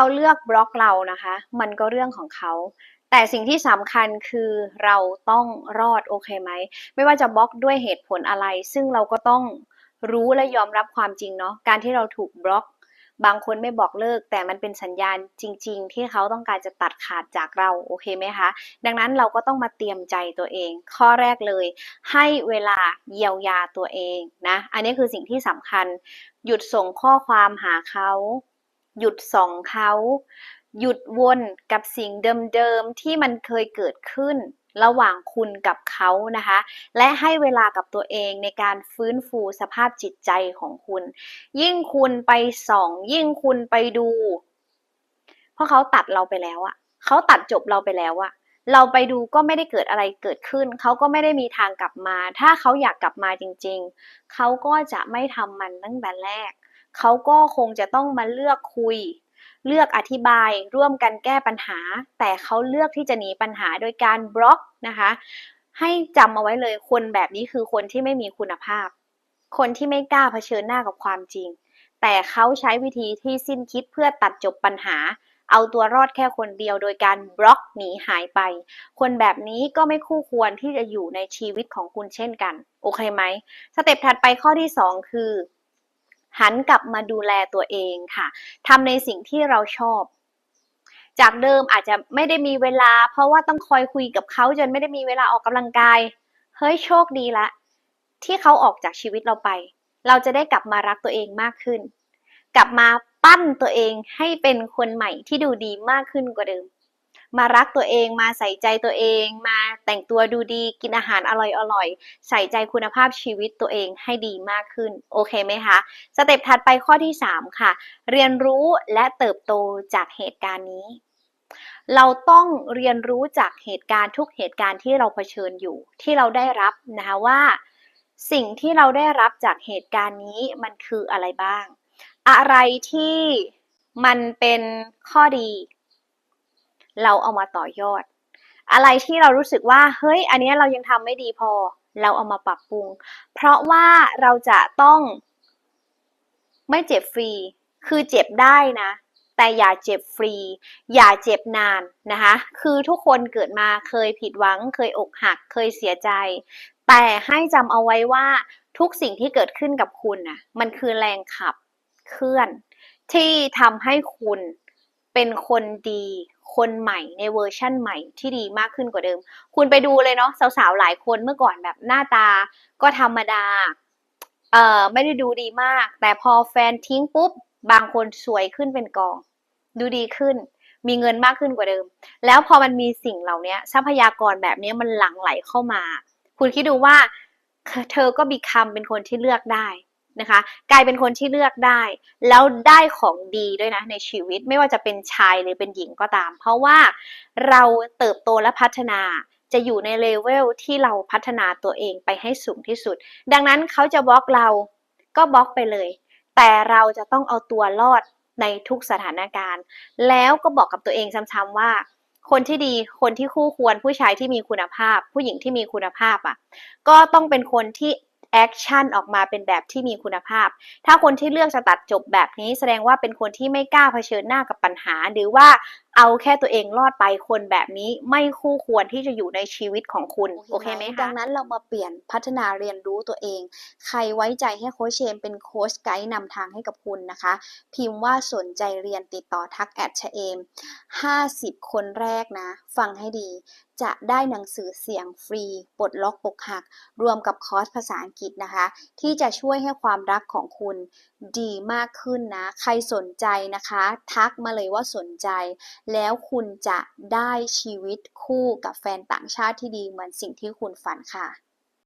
เขาเลือกบล็อกเรานะคะ มันก็เรื่องของเขา แต่สิ่งที่สำคัญคือเราต้องรอดโอเคไหม ไม่ว่าจะบล็อกด้วยเหตุผลอะไร ซึ่งเราก็ต้องรู้และยอมรับความจริงเนาะ การที่เราถูกบล็อก บางคนไม่บอกเลิก แต่มันเป็นสัญญาณจริง ๆ ที่เขาต้องการจะตัดขาดจากเราโอเคไหมคะ ดังนั้นเราก็ต้องมาเตรียมใจตัวเอง ข้อแรกเลย ให้เวลาเยียวยาตัวเองนะ อันนี้คือสิ่งที่สำคัญ หยุดส่งข้อความหาเขา หยุดส่องเขาหยุดวนกับสิ่งเดิมๆที่มันเคยเกิดขึ้นระหว่างคุณกับเขานะคะ และให้เวลากับตัวเองในการฟื้นฟูสภาพจิตใจของคุณ ยิ่งคุณไปส่อง ยิ่งคุณไปดู เพราะเขาตัดเราไปแล้วอะเขาตัดจบเราไปแล้วอะเราไปดูก็ไม่ได้เกิดอะไรเกิดขึ้น เขาก็ไม่ได้มีทางกลับมา ถ้าเขาอยากกลับมาจริง ๆ เขาก็จะไม่ทำมันตั้งแต่แรก เขาก็คงจะต้องมาเลือกคุย เลือกอธิบายร่วมกันแก้ปัญหา แต่เขาเลือกที่จะหนีปัญหาโดยการบล็อกนะคะ ให้จำเอาไว้เลยคนแบบนี้คือคนที่ไม่มีคุณภาพ คนที่ไม่กล้าเผชิญหน้ากับความจริง แต่เขาใช้วิธีที่สิ้นคิดเพื่อตัดจบปัญหาเอาตัวรอดแค่คนเดียวโดยการบล็อกหนีหายไป คนแบบนี้ก็ไม่คู่ควรที่จะอยู่ในชีวิตของคุณเช่นกัน โอเคไหม สเต็ปถัดไปข้อที่ 2 คือ หันกลับมาดูแลตัวเองค่ะทำในสิ่งที่เราชอบ จากเดิมอาจจะไม่ได้มีเวลา เพราะว่าต้องคอยคุยกับเขาจนไม่ได้มีเวลาออกกำลังกาย เฮ้ยโชคดีละ ที่เขาออกจากชีวิตเราไป เราจะได้กลับมารักตัวเองมากขึ้น กลับมาปั้นตัวเองให้เป็นคนใหม่ที่ดูดีมากขึ้นกว่าเดิม มารักตัวเอง มาใส่ใจตัวเอง มาแต่งตัวดูดีกินอาหารอร่อยๆใส่ใจคุณภาพชีวิตตัวเองให้ดีมากขึ้น โอเคไหมคะสเต็ปถัดไปข้อที่ 3 ค่ะ เรียนรู้และเติบโตจากเหตุการณ์นี้เราต้องเรียนรู้จากเหตุการณ์ทุกเหตุการณ์ที่เราเผชิญอยู่ ที่เราได้รับนะคะว่า สิ่งที่เราได้รับจากเหตุการณ์นี้มันคืออะไรบ้าง อะไรที่มันเป็นข้อดี เราเอามาต่อยอด อะไรที่เรารู้สึกว่าเฮ้ย อันนี้เรายังทำไม่ดีพอ เราเอามาปรับปรุง เพราะว่าเราจะต้องไม่เจ็บฟรี คือเจ็บได้นะ แต่อย่าเจ็บฟรี อย่าเจ็บนานนะคะ คือทุกคนเกิดมาเคยผิดหวัง เคยอกหัก เคยเสียใจ แต่ให้จำเอาไว้ว่าทุกสิ่งที่เกิดขึ้นกับคุณนะมันคือแรงขับเคลื่อน ที่ทำให้คุณเป็นคนดี คนใหม่ในเวอร์ชั่นใหม่ที่ดีมากขึ้นกว่าเดิม คุณไปดูเลยเนาะสาวๆหลายคนเมื่อก่อนแบบหน้าตาก็ธรรมดาเอ่อไม่ได้ดูดีมาก แต่พอแฟนทิ้งปุ๊บบางคนสวยขึ้นเป็นกอง ดูดีขึ้น มีเงินมากขึ้นกว่าเดิม แล้วพอมันมีสิ่งเหล่านี้ทรัพยากรแบบนี้มันหลั่งไหลเข้ามา คุณคิดดูว่าเธอก็บีคำเป็นคนที่เลือกได้ นะคะ กลายเป็นคนที่เลือกได้ แล้วได้ของดีด้วยนะในชีวิตไม่ว่าจะเป็นชายหรือเป็นหญิงก็ตาม เพราะว่าเราเติบโตและพัฒนาจะอยู่ในเลเวลที่เราพัฒนาตัวเองไปให้สูงที่สุด ดังนั้นเขาจะบล็อกเราก็บล็อกไปเลย แต่เราจะต้องเอาตัวรอดในทุกสถานการณ์ แล้วก็บอกกับตัวเองซ้ำๆว่า คนที่ดีคนที่คู่ควรผู้ชายที่มีคุณภาพ ผู้หญิงที่มีคุณภาพอะ ก็ต้องเป็นคนที่ แอคชั่นออกมาเป็นแบบที่มีคุณภาพ ถ้าคนที่เลือกจะตัดจบแบบนี้แสดงว่าเป็นคนที่ไม่กล้าเผชิญหน้ากับปัญหา หรือว่า เอาแค่ตัวเองรอดไปคนแบบนี้ไม่คู่ควรที่จะอยู่ในชีวิตของคุณโอเคไหมคะดังนั้นเรามาเปลี่ยนพัฒนาเรียนรู้ตัวเอง ใครไว้ใจให้โค้ชเชมเป็นโค้ชไกด์นำทางให้กับคุณนะคะ พิมพ์ว่าสนใจเรียนติดต่อทักแอดชะเอม50 คนแรกนะ ฟังให้ดีจะได้หนังสือเสียงฟรีปลดล็อกอกหัก รวมกับคอร์สภาษาอังกฤษนะคะ ที่จะช่วยให้ความรักของคุณดีมากขึ้นนะ ใครสนใจนะคะ ทักมาเลยว่าสนใจแล้วคุณจะได้ชีวิตคู่กับแฟนต่างชาติที่ดีเหมือนสิ่งที่คุณฝันค่ะ